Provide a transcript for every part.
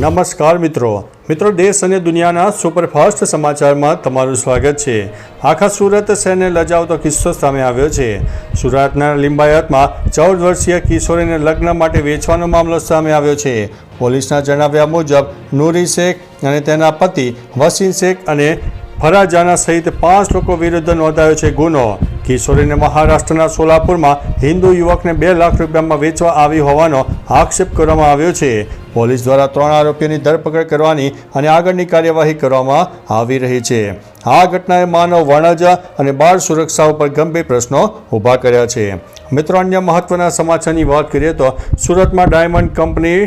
નમસ્કાર મિત્રો. મિત્રો, દેશ અને દુનિયાના સુપરફાસ્ટ સમાચારમાં તમારું સ્વાગત છે. આખા સુરત શહેરને લજાવતો કિસ્સો સામે આવ્યો છે. સુરતના લિંબાયતમાં ચૌદ વર્ષીય કિશોરીને લગ્ન માટે વેચવાનો મામલો સામે આવ્યો છે. પોલીસના જણાવ્યા મુજબ, નૂરી શેખ અને તેના પતિ વસીમ શેખ અને ફરાજાના સહિત પાંચ લોકો વિરુદ્ધ નોંધાયો છે ગુનો. કિશોરીને મહારાષ્ટ્રના સોલાપુરમાં હિન્દુ યુવકને બે લાખ રૂપિયામાં વેચવા આવી હોવાનો આક્ષેપ કરવામાં આવ્યો છે. પોલીસ દ્વારા ત્રણ આરોપીઓની ધરપકડ કરવાની અને આગળની કાર્યવાહી કરવામાં આવી રહી છે. આ ઘટનાએ માનવ વાણજા અને બાળ સુરક્ષા ઉપર ગંભીર પ્રશ્નો ઊભા કર્યા છે. મિત્રો, અન્ય મહત્વના સમાચારની વાત કરીએ તો સુરતમાં ડાયમંડ કંપની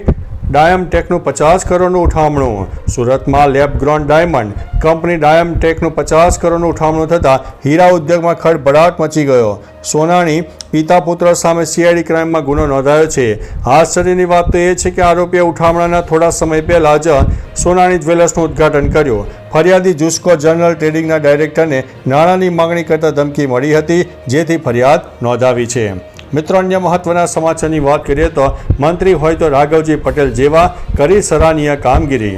ડાયમ ટેકનું પચાસ કરોડનું ઉઠામણું સુરતમાં લેબ ગ્રોન ડાયમંડ કંપની ડાયમ ટેકનું પચાસ કરોડનું ઉઠામણું થતાં હીરા ઉદ્યોગમાં ખળભળાટ મચી ગયો. સોનાણી, પિતા પુત્ર સામે સીઆઈડી ક્રાઇમમાં ગુનો નોંધાયો છે. આશ્ચર્યની વાત તો એ છે કે આરોપીએ ઉઠામણાના થોડા સમય પહેલાં જ સોનાણી જ્વેલર્સનું ઉદ્ઘાટન કર્યું. ફરિયાદી જુસ્કો જનરલ ટ્રેડિંગના ડાયરેક્ટરને નાણાંની માંગણી કરતા ધમકી મળી હતી, જેથી ફરિયાદ નોંધાવી છે. મિત્રો, અન્ય મહત્વના સમાચારની વાત કરીએ તો મંત્રી હોય તો રાઘવજી પટેલ જેવા કરી સરાહનીય કામગીરી.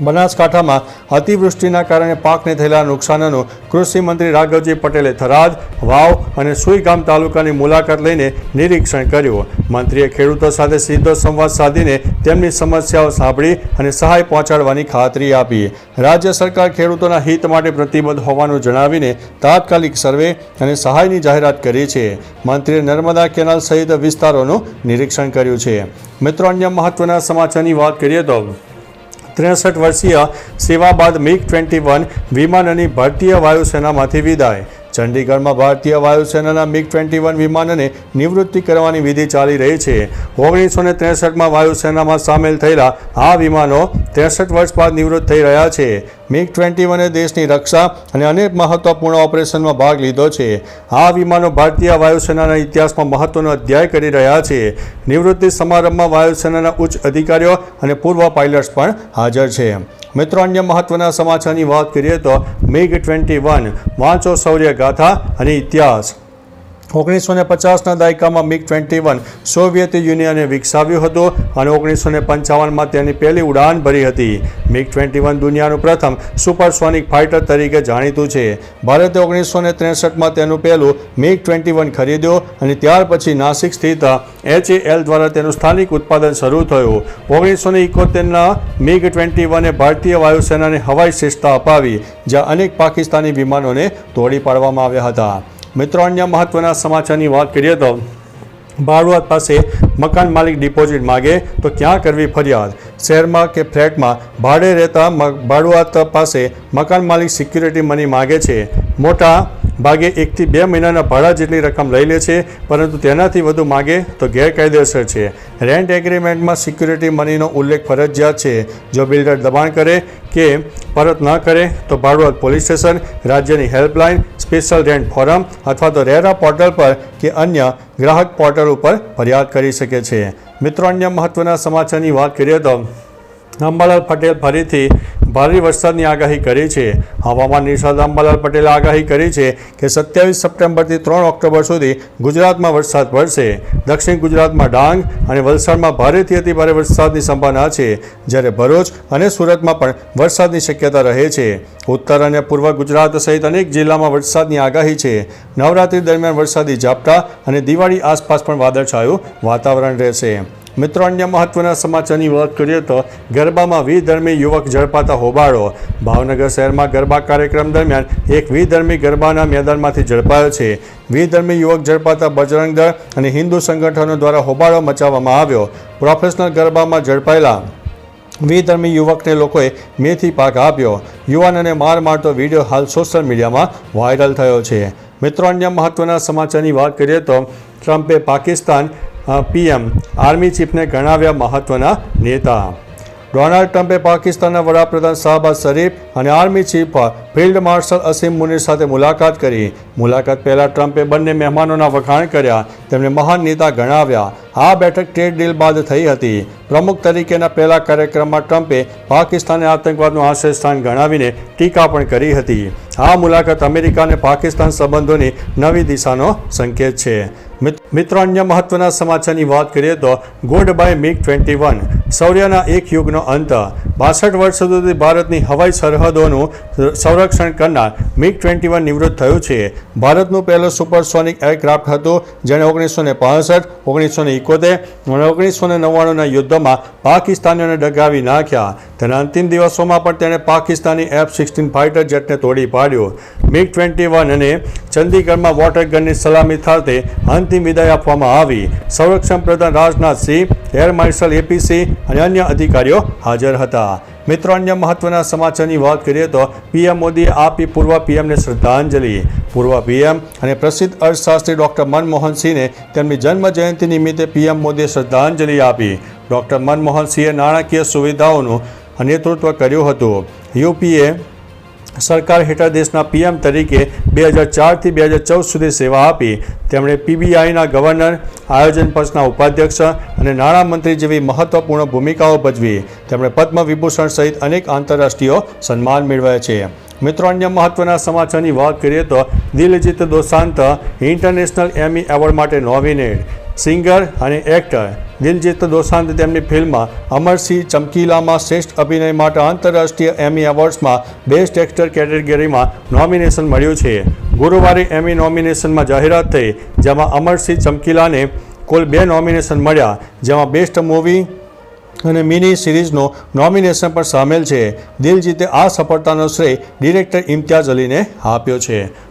બનાસકાંઠામાં અતિવૃષ્ટિના કારણે પાકને થયેલા નુકસાનનો કૃષિ મંત્રી રાઘવજી પટેલે થરાદ, વાવ અને સુઈગામ તાલુકાની મુલાકાત લઈને નિરીક્ષણ કર્યું. મંત્રીએ ખેડૂતો સાથે સીધો સંવાદ સાધીને તેમની સમસ્યાઓ સાંભળી અને સહાય પહોંચાડવાની ખાતરી આપી. રાજ્ય સરકાર ખેડૂતોના હિત માટે પ્રતિબદ્ધ હોવાનું જણાવીને તાત્કાલિક સર્વે અને સહાયની જાહેરાત કરી છે. મંત્રીએ નર્મદા કેનાલ સહિત વિસ્તારોનું નિરીક્ષણ કર્યું છે. મિત્રો, અન્ય મહત્વના સમાચારની વાત કરીએ તો ત્રેસઠ વર્ષીય સેવા બાદ મિગ ટ્વેન્ટી વન વિમાનની ભારતીય વાયુસેનામાંથી વિદાય. ચંડીગઢમાં ભારતીય વાયુસેનાના મિગ ટ્વેન્ટી વન વિમાનને નિવૃત્તિ કરવાની વિધિ ચાલી રહી છે. ઓગણીસો ને ત્રેસઠમાં વાયુસેનામાં સામેલ થયેલા આ વિમાનો ત્રેસઠ વર્ષ બાદ નિવૃત્ત થઈ રહ્યા છે. મિગ ટ્વેન્ટી વને દેશની રક્ષા અને અનેક મહત્વપૂર્ણ ઓપરેશનમાં ભાગ લીધો છે. આ વિમાનો ભારતીય વાયુસેનાના ઇતિહાસમાં મહત્વનો અધ્યાય કરી રહ્યા છે. નિવૃત્તિ સમારંભમાં વાયુસેનાના ઉચ્ચ અધિકારીઓ અને પૂર્વ પાયલટ્સ પણ હાજર છે. મિત્રો, અન્ય મહત્વના સમાચારની વાત કરીએ તો મિગ ટ્વેન્ટી વન, વાંચો શૌર્ય ગાથા અને ઇતિહાસ. ઓગણીસો ને પચાસના દાયકામાં મિગ ટ્વેન્ટી વન સોવિયત યુનિયને વિકસાવ્યું હતું અને ઓગણીસો ને પંચાવનમાં તેની પહેલી ઉડાન ભરી હતી. મિગ ટ્વેન્ટી વન દુનિયાનું પ્રથમ સુપરસોનિક ફાઇટર તરીકે જાણીતું છે. ભારતે ઓગણીસો ને ત્રેસઠમાં તેનું પહેલું મિગ ટ્વેન્ટી વન ખરીદ્યો અને ત્યાર પછી નાસિક સ્થિત એચએએલ દ્વારા તેનું સ્થાનિક ઉત્પાદન શરૂ થયું. ઓગણીસો ને ઇકોતેરના મિગ ટ્વેન્ટી વને ભારતીય વાયુસેનાને હવાઈ શ્રેષ્ઠતા અપાવી, જ્યાં અનેક પાકિસ્તાની વિમાનોને તોડી પાડવામાં આવ્યા હતા. મિત્રો, અન્ય મહત્વના સમાચારની વાત કરીએ તો ભાડુઆત પાસે મકાન માલિક ડિપોઝિટ માગે તો ક્યાં કરવી ફરિયાદ? શહેરમાં કે ફ્લેટમાં? ભાડે રહેતા ભાડુઆત પાસે મકાન માલિક સિક્યુરિટી મની માગે છે. મોટા ભાગે એકથી બે મહિનાના ભાડા જેટલી રકમ લઈ લે છે, પરંતુ તેનાથી વધુ માગે તો ગેરકાયદેસર છે. રેન્ટ એગ્રીમેન્ટમાં સિક્યુરિટી મનીનો ઉલ્લેખ ફરજિયાત છે. જો બિલ્ડર દબાણ કરે કે પરત ન કરે, તો ભાડુઆત પોલીસ સ્ટેશન, રાજ્યની હેલ્પલાઇન, સ્પેશિયલ રેન્ટ ફોરમ અથવા તો રેરા પોર્ટલ પર કે અન્ય ગ્રાહક પોર્ટલ ઉપર ફરિયાદ કરી શકે છે. મિત્રો, અન્ય મહત્વના સમાચારની વાત કરીએ તો અંબાલાલ પટેલ ફરીથી ભારે વરસાદની આગાહી કરી છે. હવામાન નિષ્ણાત અંબાલાલ પટેલે આગાહી કરી છે કે સત્યાવીસ સપ્ટેમ્બરથી ત્રણ ઓક્ટોબર સુધી ગુજરાતમાં વરસાદ પડશે. દક્ષિણ ગુજરાતમાં ડાંગ અને વલસાડમાં ભારેથી અતિભારે વરસાદની સંભાવના છે, જ્યારે ભરૂચ અને સુરતમાં પણ વરસાદની શક્યતા રહે છે. ઉત્તર અને પૂર્વ ગુજરાત સહિત અનેક જિલ્લામાં વરસાદની આગાહી છે. નવરાત્રી દરમિયાન વરસાદી ઝાપટા અને દિવાળી આસપાસ પણ વાદળછાયું વાતાવરણ રહેશે. મિત્રો, અન્ય મહત્વના સમાચારની વાત કરીએ તો ગરબામાં વિધર્મી યુવક ઝડપાતા હોબાળો. ભાવનગર શહેરમાં ગરબા કાર્યક્રમ દરમિયાન એક વિધર્મી ગરબાના મેદાનમાંથી ઝડપાયો છે. વિધર્મી યુવક ઝડપાતા બજરંગ દળ અને હિન્દુ સંગઠનો દ્વારા હોબાળો મચાવવામાં આવ્યો. પ્રોફેશનલ ગરબામાં ઝડપાયેલા વિધર્મી યુવકને લોકોએ મેથી પાક આપ્યો. યુવાનને માર મારતો વીડિયો હાલ સોશિયલ મીડિયામાં વાયરલ થયો છે. મિત્રો, અન્ય મહત્વના સમાચારની વાત કરીએ તો ટ્રમ્પે પાકિસ્તાન પીએમ આર્મી ચીફને ગણાવ્યા મહત્વના નેતા. ડોનાલ્ડ ટ્રમ્પે પાકિસ્તાનના વડાપ્રધાન શાહબાઝ શરીફ અને આર્મી ચીફ ફિલ્ડ માર્શલ અસીમ મુનીર સાથે મુલાકાત કરી. મુલાકાત પહેલા ટ્રમ્પે બંને મહેમાનોના વખાણ કર્યા. તેમને મહાન નેતા ગણાવ્યા. આ બેઠક ટ્રેડ ડીલ બાદ થઈ હતી. પ્રમુખ તરીકેના પહેલા કાર્યક્રમમાં ટ્રમ્પે પાકિસ્તાને આતંકવાદનું આશ્રયસ્થાન ગણાવીને ટીકા પણ કરી હતી. આ મુલાકાત અમેરિકા અને પાકિસ્તાન સંબંધોની નવી દિશાનો સંકેત છે. મિત- મિત્રો, અન્ય મહત્વના સમાચારની વાત કરીએ તો good bye MiG twenty one. શૌર્યના એક યુગનો અંત. બાસઠ વર્ષ સુધી ભારતની હવાઈ સરહદોનું સંરક્ષણ કરનાર મિગ ટ્વેન્ટી વન નિવૃત્ત થયું છે. ભારતનું પહેલું સુપરસોનિક એરક્રાફ્ટ હતું, જેણે ઓગણીસો ને પાસઠ ઓગણીસો ને ઇકોતેર અને ઓગણીસો ને નવ્વાણુંના યુદ્ધમાં પાકિસ્તાનીઓને ડગાવી નાખ્યા. તેના અંતિમ દિવસોમાં પણ તેણે પાકિસ્તાની એફ સિક્સટીન ફાઇટર જેટને તોડી પાડ્યો. મિગ ટ્વેન્ટી વન અને ચંદીગઢમાં વોટર ગનની સલામી સાથે અંતિમ વિદાય આપવામાં આવી. સંરક્ષણ પ્રધાન રાજનાથસિંહ એર માર્શલ એપીસી અને અન્ય અધિકારીઓ હાજર હતા. મિત્રો, અન્ય મહત્વના સમાચારની વાત કરીએ તો પીએમ મોદીએ આપી પૂર્વ પીએમને શ્રદ્ધાંજલિ. પૂર્વ પીએમ અને પ્રસિદ્ધ અર્થશાસ્ત્રી ડૉક્ટર મનમોહનસિંહને તેમની જન્મ જયંતિ નિમિત્તે પીએમ મોદીએ શ્રદ્ધાંજલિ આપી. ડૉક્ટર મનમોહન સિંહે નાણાકીય સુવિધાઓનું નેતૃત્વ કર્યું હતું. યુપીએ સરકાર હેઠળ દેશના પીએમ તરીકે બે હજાર ચારથી બે હજાર ચૌદ સુધી સેવા આપી. તેમણે પીબીઆઈના ગવર્નર, આયોજન પંચના ઉપાધ્યક્ષ અને નાણામંત્રી જેવી મહત્વપૂર્ણ ભૂમિકાઓ ભજવી. તેમણે પદ્મ વિભૂષણ સહિત અનેક આંતરરાષ્ટ્રીય સન્માન મેળવ્યા છે. મિત્રો, અન્ય મહત્વના સમાચારની વાત કરીએ તો Diljit Dosanjh International Emmy award માટે નોમિનેટ સિંગર અને એક્ટર દિલજીત દોસાંત તેમની ફિલ્મ અમરસિંહ ચમકીલામાં શ્રેષ્ઠ અભિનય માટે આંતરરાષ્ટ્રીય એમી એવોર્ડ્સમાં બેસ્ટ એક્ટર કેટેગરીમાં નોમિનેશન મળ્યું છે. ગુરુવારે એમી નોમિનેશનમાં જાહેરાત થઈ, જેમાં અમરસિંહ ચમકીલાને કુલ બે નોમિનેશન મળ્યા, જેમાં બેસ્ટ મૂવી અને મિની સિરીઝનો નોમિનેશન પણ સામેલ છે. દિલજીતે આ સફળતાનો શ્રેય ડિરેક્ટર ઇમ્તિયાઝ અલીને આપ્યો છે.